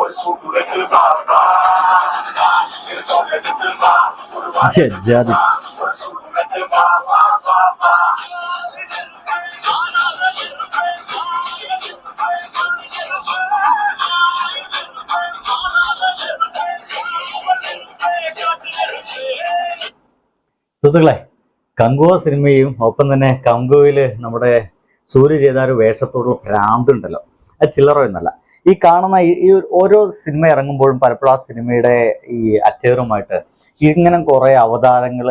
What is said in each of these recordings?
ഒരു സൂടുരത്ത് വാ വാ എടുത്ത് വാ ഒരു വാഴ ജാതി ഒരു സൂടുരത്ത് വാ വാ. വാ വാ സുഹൃത്തുക്കളെ കങ്കുവ സിനിമയും ഒപ്പം തന്നെ കങ്കുവിൽ നമ്മുടെ സൂര്യ ചെയ്ത ഒരു വേഷത്തോടുള്ള ഭ്രാന്തുണ്ടല്ലോ. അത് ചില്ലറ എന്നല്ല. ഈ കാണുന്ന ഈ ഓരോ സിനിമ ഇറങ്ങുമ്പോഴും പലപ്പോഴും ആ സിനിമയുടെ ഈ അറ്റേറുമായിട്ട് ഇങ്ങനെ കുറേ അവതാരങ്ങൾ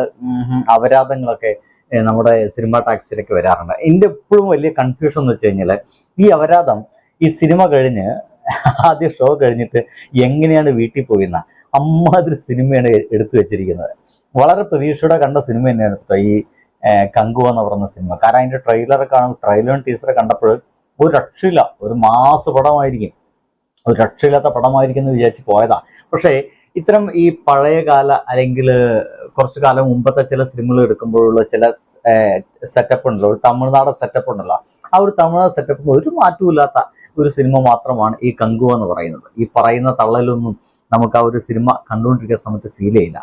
അപരാധങ്ങളൊക്കെ നമ്മുടെ സിനിമ ടാക്സിലേക്ക് വരാറുണ്ട്. എന്റെ എപ്പോഴും വലിയ കൺഫ്യൂഷൻ എന്ന് വെച്ച് കഴിഞ്ഞാൽ ഈ അപരാധം ഈ സിനിമ കഴിഞ്ഞ് ആദ്യ ഷോ കഴിഞ്ഞിട്ട് എങ്ങനെയാണ് വീട്ടിൽ പോയിരുന്ന അമ്മാതിരി സിനിമയാണ് എടുത്തു വെച്ചിരിക്കുന്നത്. വളരെ പ്രതീക്ഷയോടെ കണ്ട സിനിമ തന്നെയാണ് ഈ കങ്കുവ എന്ന് പറയുന്ന സിനിമ. കാരണം അതിന്റെ ട്രെയിലർ കാണും ട്രെയിലറും ടീസറും കണ്ടപ്പോൾ ഒരു രക്ഷയില്ല. ഒരു മാസ പടമായിരിക്കും. ഒരു രക്ഷയില്ലാത്ത പടമായിരിക്കും എന്ന് വിചാരിച്ച് പോയതാ. പക്ഷേ ഇത്തരം ഈ പഴയ കാല അല്ലെങ്കിൽ കുറച്ചു കാലം മുമ്പത്തെ ചില സിനിമകൾ എടുക്കുമ്പോഴുള്ള ചില സെറ്റപ്പ് ഉണ്ടല്ലോ. ഒരു തമിഴ്നാട് സെറ്റപ്പ് ഉണ്ടല്ലോ. ആ ഒരു തമിഴ്നാട് സെറ്റപ്പ് ഒരു മാറ്റമില്ലാത്ത ഒരു സിനിമ മാത്രമാണ് ഈ കങ്കുവ എന്ന് പറയുന്നത്. ഈ പറയുന്ന തള്ളലൊന്നും നമുക്ക് ആ ഒരു സിനിമ കണ്ടുകൊണ്ടിരിക്കുന്ന സമയത്ത് ഫീൽ ചെയ്യില്ല.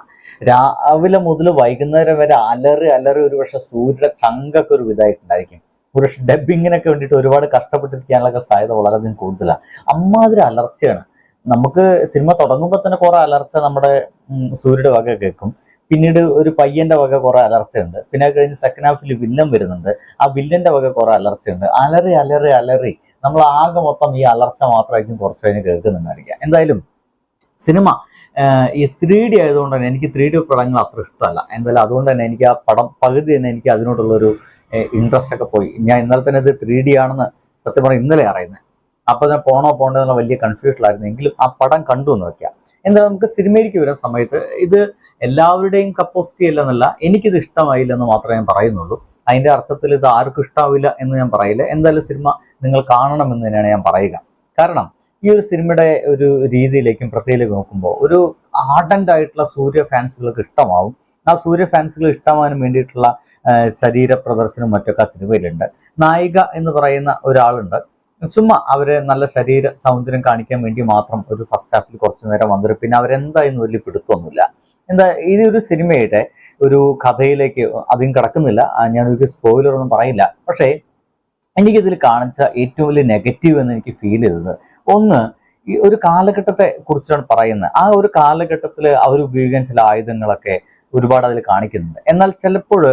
രാവിലെ മുതൽ വൈകുന്നേരം വരെ അലറി അലറി ഒരു പക്ഷെ സൂര്യയുടെ ചങ്കൊക്കെ ഒരു ഇതായിട്ടുണ്ടായിരിക്കും. ഒരു ഡബിങ്ങിനൊക്കെ വേണ്ടിയിട്ട് ഒരുപാട് കഷ്ടപ്പെട്ടിരിക്കാനുള്ള സാധ്യത വളരെയധികം കൂടുതലാണ്. അമ്മാതിരി അലർച്ചയാണ്. നമുക്ക് സിനിമ തുടങ്ങുമ്പോൾ തന്നെ കുറെ അലർച്ച നമ്മുടെ സൂര്യയുടെ വക കേൾക്കും. പിന്നീട് ഒരു പയ്യന്റെ വക കുറെ അലർച്ചയുണ്ട്. പിന്നെ കഴിഞ്ഞ് സെക്കൻഡ് ഹാഫിൽ വില്ലൻ വരുന്നുണ്ട്. ആ വില്ലന്റെ വക കുറെ അലർച്ചയുണ്ട്. അലറി അലറി അലറി നമ്മൾ ആകെ മൊത്തം ഈ അലർച്ച മാത്രമായിരിക്കും കുറച്ച് കഴിഞ്ഞ് കേൾക്കുന്നുണ്ടായിരിക്കാം എന്തായാലും സിനിമ ഈ ത്രീ ഡി ആയതുകൊണ്ട് തന്നെ എനിക്ക് ത്രീ ഡി പടങ്ങൾ അത്ര ഇഷ്ടമല്ല. എന്തായാലും അതുകൊണ്ട് തന്നെ എനിക്ക് ആ പടം പകുതി തന്നെ എനിക്ക് അതിനോടുള്ളൊരു ഇൻട്രസ്റ്റ് ഒക്കെ പോയി. ഞാൻ ഇന്നലെ തന്നെ ഇത് ത്രീ ഡി ആണെന്ന് സത്യം പറഞ്ഞാൽ ഇന്നലെ അറിയുന്നത് അപ്പോൾ ഞാൻ പോണോ പോണ്ടോ എന്നുള്ള വലിയ കൺഫ്യൂഷനിലായിരുന്നു എങ്കിലും ആ പടം കണ്ടു എന്ന് വെക്കാം. എന്തായാലും നമുക്ക് സിനിമയിലേക്ക് വരുന്ന സമയത്ത് ഇത് എല്ലാവരുടെയും കപ്പ് ഓഫ് ടീ അല്ലെന്നല്ല എനിക്കിത് ഇഷ്ടമായില്ല എന്ന് മാത്രമേ ഞാൻ പറയുന്നുള്ളൂ. അതിന്റെ അർത്ഥത്തിൽ ഇത് ആർക്കും ഇഷ്ടാവില്ല എന്ന് ഞാൻ പറയില്ല. എന്തായാലും സിനിമ നിങ്ങൾ കാണണമെന്ന് തന്നെയാണ് ഞാൻ പറയുക. കാരണം ഈ ഒരു സിനിമയുടെ ഒരു രീതിയിലേക്കും പ്രത്യേകിച്ച് നോക്കുമ്പോൾ ഒരു ആർഡന്റ് ആയിട്ടുള്ള സൂര്യ ഫാൻസുകൾക്ക് ഇഷ്ടമാവും. ആ സൂര്യ ഫാൻസുകൾ ഇഷ്ടമാവാനും വേണ്ടിയിട്ടുള്ള ശരീര പ്രദർശനം മറ്റൊക്കെ ആ സിനിമയിലുണ്ട്. നായിക എന്ന് പറയുന്ന ഒരാളുണ്ട്. ചുമ്മാ അവരെ നല്ല ശരീര സൗന്ദര്യം കാണിക്കാൻ വേണ്ടി മാത്രം ഒരു ഫസ്റ്റ് ഹാഫിൽ കുറച്ചു നേരം വന്നിട്ട് പിന്നെ അവരെന്തായെന്ന് വലിയ പിടുത്തമൊന്നുമില്ല. എന്താ ഇത് ഒരു സിനിമയുടെ ഒരു കഥയിലേക്ക് അധികം കിടക്കുന്നില്ല. ഞാൻ ഒരു സ്പോയിലർ ഒന്നും പറയില്ല. പക്ഷേ എനിക്കിതിൽ കാണിച്ച ഏറ്റവും വലിയ നെഗറ്റീവ് എന്ന് എനിക്ക് ഫീൽ ചെയ്തത് ഒന്ന് ഈ ഒരു കാലഘട്ടത്തെ കുറിച്ചാണ് പറയുന്നത്. ആ ഒരു കാലഘട്ടത്തിൽ അവർ ഉപയോഗിക്കാൻ ചില ആയുധങ്ങളൊക്കെ ഒരുപാട് അതിൽ കാണിക്കുന്നുണ്ട്. എന്നാൽ ചിലപ്പോൾ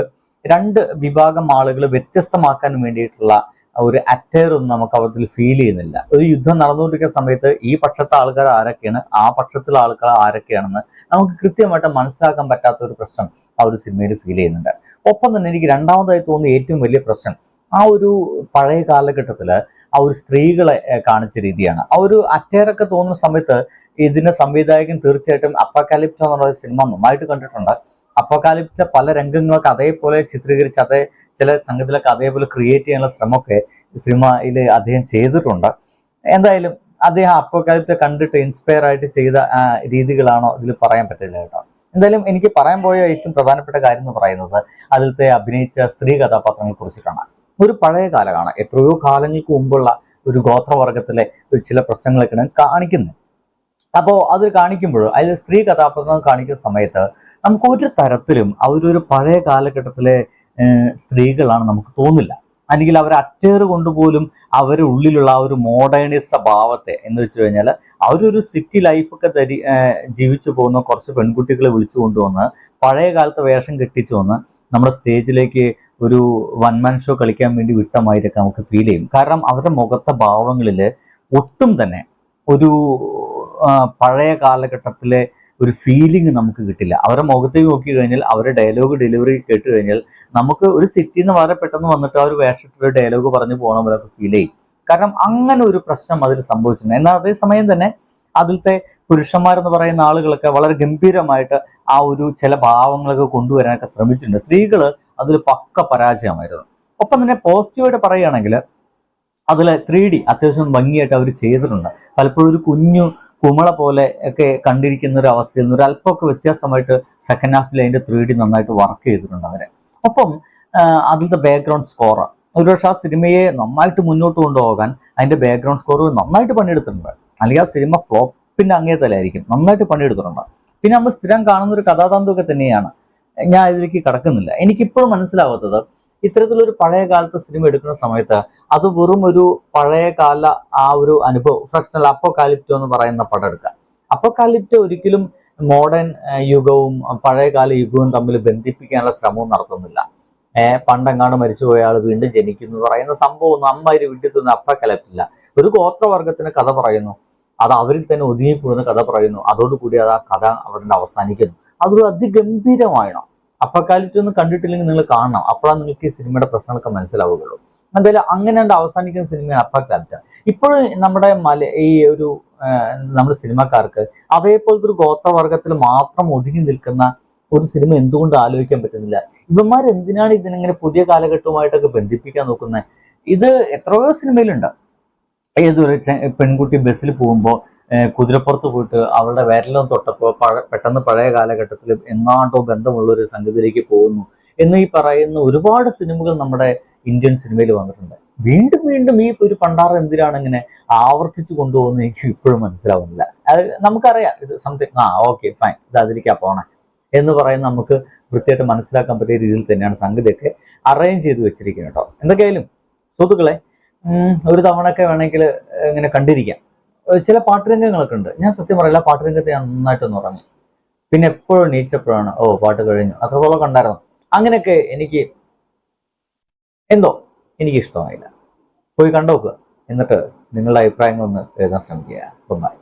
രണ്ട് വിഭാഗം ആളുകൾ വ്യത്യസ്തമാക്കാൻ വേണ്ടിയിട്ടുള്ള ഒരു അറ്റയർ ഒന്നും നമുക്ക് അവിടത്തിൽ ഫീൽ ചെയ്യുന്നില്ല. ഒരു യുദ്ധം നടന്നുകൊണ്ടിരിക്കുന്ന സമയത്ത് ഈ പക്ഷത്തെ ആൾക്കാർ ആരൊക്കെയാണ്? ആ പക്ഷത്തിലെ ആൾക്കാർ ആരൊക്കെയാണെന്ന് നമുക്ക് കൃത്യമായിട്ട് മനസ്സിലാക്കാൻ പറ്റാത്ത ഒരു പ്രശ്നം ആ ഒരു സിനിമയിൽ ഫീൽ ചെയ്യുന്നുണ്ട്. ഒപ്പം തന്നെ എനിക്ക് രണ്ടാമതായി തോന്നിയ ഏറ്റവും വലിയ പ്രശ്നം ആ ഒരു പഴയ കാലഘട്ടത്തിൽ ആ ഒരു സ്ത്രീകളെ കാണിച്ച രീതിയാണ്. ആ ഒരു അറ്റയറൊക്കെ തോന്നുന്ന സമയത്ത് ഇതിന്റെ സംവിധായകൻ തീർച്ചയായിട്ടും അപ്പക്കാലിപ്റ്റ എന്നുള്ള സിനിമ നന്നായിട്ട് കണ്ടിട്ടുണ്ട്. അപ്പക്കാലിപ്റ്റിലെ പല രംഗങ്ങളൊക്കെ അതേപോലെ ചിത്രീകരിച്ച് അതേ ചില സംഗതികളൊക്കെ അതേപോലെ ക്രിയേറ്റ് ചെയ്യാനുള്ള ശ്രമമൊക്കെ സിനിമയിൽ അദ്ദേഹം ചെയ്തിട്ടുണ്ട്. എന്തായാലും അദ്ദേഹം അപ്പോകാലിപ്റ്റ് കണ്ടിട്ട് ഇൻസ്പയർ ആയിട്ട് ചെയ്ത രീതികളാണോ ഇതിൽ പറയാൻ പറ്റില്ല കേട്ടോ. എന്തായാലും എനിക്ക് പറയാൻ പോയ ഏറ്റവും പ്രധാനപ്പെട്ട കാര്യം എന്ന് പറയുന്നത് അതിലത്തെ അഭിനയിച്ച സ്ത്രീ കഥാപാത്രങ്ങളെ കുറിച്ചിട്ടാണ്. ഒരു പഴയ കാലമാണ്. എത്രയോ കാലങ്ങൾക്ക് മുമ്പുള്ള ഒരു ഗോത്രവർഗത്തിലെ ചില പ്രശ്നങ്ങളൊക്കെയാണ് കാണിക്കുന്നത്. അപ്പോൾ അത് കാണിക്കുമ്പോൾ അതിൽ സ്ത്രീ കഥാപാത്രങ്ങൾ കാണിക്കുന്ന സമയത്ത് നമുക്ക് ഒരു തരത്തിലും അവരൊരു പഴയ കാലഘട്ടത്തിലെ സ്ത്രീകളാണ് നമുക്ക് തോന്നില്ല. അല്ലെങ്കിൽ അവർ അറ്റേറ് കൊണ്ടുപോലും അവരുടെ ഉള്ളിലുള്ള ആ ഒരു മോഡേണിസ ഭാവത്തെ എന്ന് വെച്ച് കഴിഞ്ഞാൽ അവരൊരു സിറ്റി ലൈഫൊക്കെ ധരി ജീവിച്ചു പോകുന്ന കുറച്ച് പെൺകുട്ടികളെ വിളിച്ചു കൊണ്ടുവന്ന് പഴയ കാലത്തെ വേഷം കെട്ടിച്ചു വന്ന് നമ്മുടെ സ്റ്റേജിലേക്ക് ഒരു വൺമാൻ ഷോ കളിക്കാൻ വേണ്ടി വിട്ടമായിട്ടൊക്കെ നമുക്ക് ഫീൽ ചെയ്യും. കാരണം അവരുടെ മുഖത്തെ ഭാവങ്ങളിൽ ഒട്ടും തന്നെ ഒരു പഴയ കാലഘട്ടത്തിലെ ഒരു ഫീലിംഗ് നമുക്ക് കിട്ടില്ല. അവരുടെ മുഖത്തേക്ക് നോക്കി കഴിഞ്ഞാൽ അവരുടെ ഡയലോഗ് ഡെലിവറി കേട്ട് കഴിഞ്ഞാൽ നമുക്ക് ഒരു സിറ്റിയിൽ നിന്ന് വളരെ പെട്ടെന്ന് വന്നിട്ട് ആ ഒരു വേഷത്തിലൊരു ഡയലോഗ് പറഞ്ഞു പോകണ പോലെ ഫീൽ ചെയ്യും. കാരണം അങ്ങനെ ഒരു പ്രശ്നം അതിൽ സംഭവിച്ചിട്ടുണ്ട്. എന്നാൽ അതേസമയം തന്നെ അതിലത്തെ പുരുഷന്മാരെന്ന് പറയുന്ന ആളുകളൊക്കെ വളരെ ഗംഭീരമായിട്ട് ആ ഒരു ചില ഭാവങ്ങളൊക്കെ കൊണ്ടുവരാനൊക്കെ ശ്രമിച്ചിട്ടുണ്ട്. സ്ത്രീകൾ അതിൽ പക്ക പരാജയമായിരുന്നു. ഒപ്പം തന്നെ പോസിറ്റീവായിട്ട് പറയുകയാണെങ്കിൽ അതിൽ ത്രീ ഡി അത്യാവശ്യം ഭംഗിയായിട്ട് അവർ ചെയ്തിട്ടുണ്ട്. പലപ്പോഴും ഒരു കുഞ്ഞു കുമള പോലെ ഒക്കെ കണ്ടിരിക്കുന്ന ഒരു അവസ്ഥയിൽ നിന്ന് ഒരു അല്പമൊക്കെ വ്യത്യാസമായിട്ട് സെക്കൻഡ് ഹാഫിൽ അതിന്റെ ത്രീ ഡി നന്നായിട്ട് വർക്ക് ചെയ്തിട്ടുണ്ട് അവരെ. ഒപ്പം അതിലത്തെ ബാക്ക്ഗ്രൗണ്ട് സ്കോർ ഒരുപക്ഷെ ആ സിനിമയെ നന്നായിട്ട് മുന്നോട്ട് കൊണ്ടുപോകാൻ അതിന്റെ ബാക്ക്ഗ്രൗണ്ട് സ്കോർ നന്നായിട്ട് പണിയെടുത്തിട്ടുണ്ട്. അല്ലെങ്കിൽ ആ സിനിമ ഫ്ലോപ്പിന്റെ അങ്ങേതലായിരിക്കും നന്നായിട്ട് പണിയെടുത്തിട്ടുണ്ട്. പിന്നെ നമ്മൾ സ്ഥിരം കാണുന്ന ഒരു കഥാതന്തുവൊക്കെ തന്നെയാണ്. ഞാൻ ഇതിലേക്ക് കടക്കുന്നില്ല. എനിക്കിപ്പോഴും മനസ്സിലാവാത്തത് ഇത്തരത്തിലൊരു പഴയ കാലത്ത് സിനിമ എടുക്കുന്ന സമയത്ത് അത് വെറും ഒരു പഴയ കാല ആ ഒരു അനുഭവം ഫോർ എക്സാമ്പിൾ അപ്പോകാലിപ്റ്റോ എന്ന് പറയുന്ന പടം എടുക്കുക. അപ്പോകാലിപ്റ്റോ ഒരിക്കലും മോഡേൺ യുഗവും പഴയകാല യുഗവും തമ്മിൽ ബന്ധിപ്പിക്കാനുള്ള ശ്രമവും നടത്തുന്നില്ല. ഏഹ് പണ്ടെങ്ങാണ്ട് മരിച്ചുപോയ ആൾ വീണ്ടും ജനിക്കുന്നു പറയുന്ന സംഭവം ഒന്നും അമ്മാര് വീട്ടിൽ നിന്ന് അപ്പക്കലപ്പില്ല ഒരു ഗോത്രവർഗത്തിന് കഥ പറയുന്നു. അത് അവരിൽ തന്നെ ഒതുങ്ങിക്കൂടുന്ന കഥ പറയുന്നു. അതോടുകൂടി അത് ആ കഥ അവരുടെ അവസാനിക്കുന്നു. അതൊരു അതിഗംഭീരമായണം. അപ്പക്കാലിറ്റി ഒന്നും കണ്ടിട്ടില്ലെങ്കിൽ നിങ്ങൾ കാണണം. അപ്പോഴാണ് നിങ്ങൾക്ക് ഈ സിനിമയുടെ പ്രശ്നങ്ങളൊക്കെ മനസ്സിലാവുകയുള്ളൂ. എന്തായാലും അങ്ങനെ ഉണ്ട് അവസാനിക്കുന്ന സിനിമയാണ് അപ്പക്കാലിറ്റ. ഇപ്പോഴും നമ്മുടെ മല ഈ ഒരു നമ്മുടെ സിനിമക്കാർക്ക് അതേപോലത്തെ ഒരു ഗോത്രവർഗത്തിൽ മാത്രം ഒതുങ്ങി നിൽക്കുന്ന ഒരു സിനിമ എന്തുകൊണ്ട് ആലോചിക്കാൻ പറ്റുന്നില്ല? ഇവന്മാർ എന്തിനാണ് ഇതിനെങ്ങനെ പുതിയ കാലഘട്ടവുമായിട്ടൊക്കെ ബന്ധിപ്പിക്കാൻ നോക്കുന്നത്? ഇത് എത്രയോ സിനിമയിലുണ്ട്. ഏതൊരു പെൺകുട്ടി ബസ്സിൽ പോകുമ്പോൾ കുതിരപ്പുറത്ത് പോയിട്ട് അവളുടെ വിരലം തൊട്ടപ്പോൾ പെട്ടെന്ന് പഴയ കാലഘട്ടത്തിൽ എങ്ങാണ്ടോ ബന്ധമുള്ള ഒരു സംഗതിയിലേക്ക് പോകുന്നു. എന്ന് ഈ പറയുന്ന ഒരുപാട് സിനിമകൾ നമ്മുടെ ഇന്ത്യൻ സിനിമയിൽ വന്നിട്ടുണ്ട്. വീണ്ടും വീണ്ടും ഈ ഒരു പണ്ടാറ് എന്തിനാണ് ഇങ്ങനെ ആവർത്തിച്ചു കൊണ്ടുപോകുന്നത് എനിക്ക് ഇപ്പോഴും മനസ്സിലാവുന്നില്ല. അത് നമുക്കറിയാം. ഇത് സംതിങ് ആ ഓക്കെ ഫൈൻ ഇത് അതിലേക്കാ പോണേ. എന്ന് പറയുന്ന നമുക്ക് വൃത്തിയായിട്ട് മനസ്സിലാക്കാൻ പറ്റിയ രീതിയിൽ തന്നെയാണ് സംഗതിയൊക്കെ അറേഞ്ച് ചെയ്ത് വെച്ചിരിക്കുന്നത് കേട്ടോ. എന്തൊക്കെയായാലും സുഹൃത്തുക്കളെ ഒരു തവണയൊക്കെ വേണമെങ്കിൽ ഇങ്ങനെ കണ്ടിരിക്കാം. ചില പാട്ടുരംഗങ്ങളൊക്കെ ഉണ്ട്. ഞാൻ സത്യം പറയില്ല പാട്ടുരംഗത്തെ ഞാൻ നന്നായിട്ട് നന്നായിട്ടൊന്ന് ഉറങ്ങി. പിന്നെ എപ്പോഴും നീച്ചപ്പോഴാണ് ഓ പാട്ട് കഴിഞ്ഞു. അത്രത്തോളം കണ്ടായിരുന്നു അങ്ങനെയൊക്കെ എനിക്ക് എന്തോ എനിക്ക് ഇഷ്ടമായില്ല പോയി കണ്ടോക്കുക എന്നിട്ട് നിങ്ങളുടെ അഭിപ്രായങ്ങളൊന്ന് എഴുതാൻ ശ്രമിക്കുക. ബൈ.